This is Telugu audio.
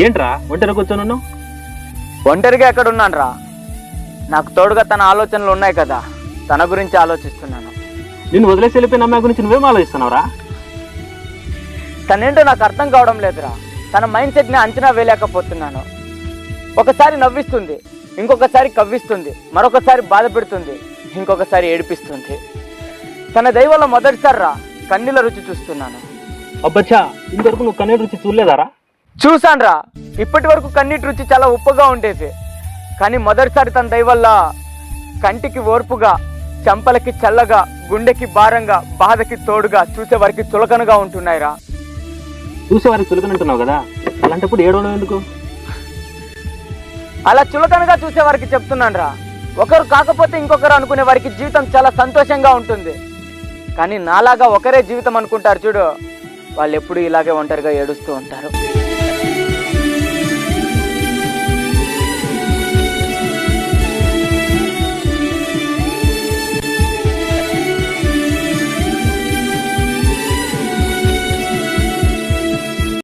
ఏంట్రా ఒంటరి కూర్చొని ఒంటరిగా ఎక్కడ ఉన్నాను రా నాకు తోడుగా తన ఆలోచనలు ఉన్నాయి కదా తన గురించి ఆలోచిస్తున్నాను. నిన్ను వదిలేసి వెళ్ళిపోయిన అమ్మాయి గురించి నువ్వేం ఆలోచిస్తున్నావురా? తనేంటో నాకు అర్థం కావడం లేదురా. తన మైండ్ సెట్ని అంచనా వేయలేకపోతున్నాను. ఒకసారి నవ్విస్తుంది ఇంకొకసారి కవ్విస్తుంది మరొకసారి బాధ పెడుతుంది ఇంకొకసారి ఏడిపిస్తుంది. తన దైవంలో మొదటిసారి రా కన్నీళ్ళ రుచి చూస్తున్నాను. అబ్బచ్చా ఇంతవరకు నువ్వు కన్నీటి రుచి చూడలేదారా? చూసాన్రా ఇప్పటి వరకు కన్నీటి రుచి చాలా ఉప్పుగా ఉండేది. కానీ మొదటిసారి తన దయవల్ల కంటికి ఓర్పుగా చెంపలకి చల్లగా గుండెకి భారంగా బాధకి తోడుగా చూసేవారికి చులకనగా ఉంటున్నాయిరా. చూసేవారికి చులకనంటున్నావు కదా? అలాంటప్పుడు ఏడవడం ఎందుకు? అలా చులకనగా చూసేవారికి చెప్తున్నాను రా ఒకరు కాకపోతే ఇంకొకరు అనుకునే వారికి జీవితం చాలా సంతోషంగా ఉంటుంది. కానీ నాలాగా ఒకరే జీవితం అనుకుంటారు చూడు. వాళ్ళు ఎప్పుడు ఇలాగే ఒంటరిగా ఏడుస్తూ ఉంటారు.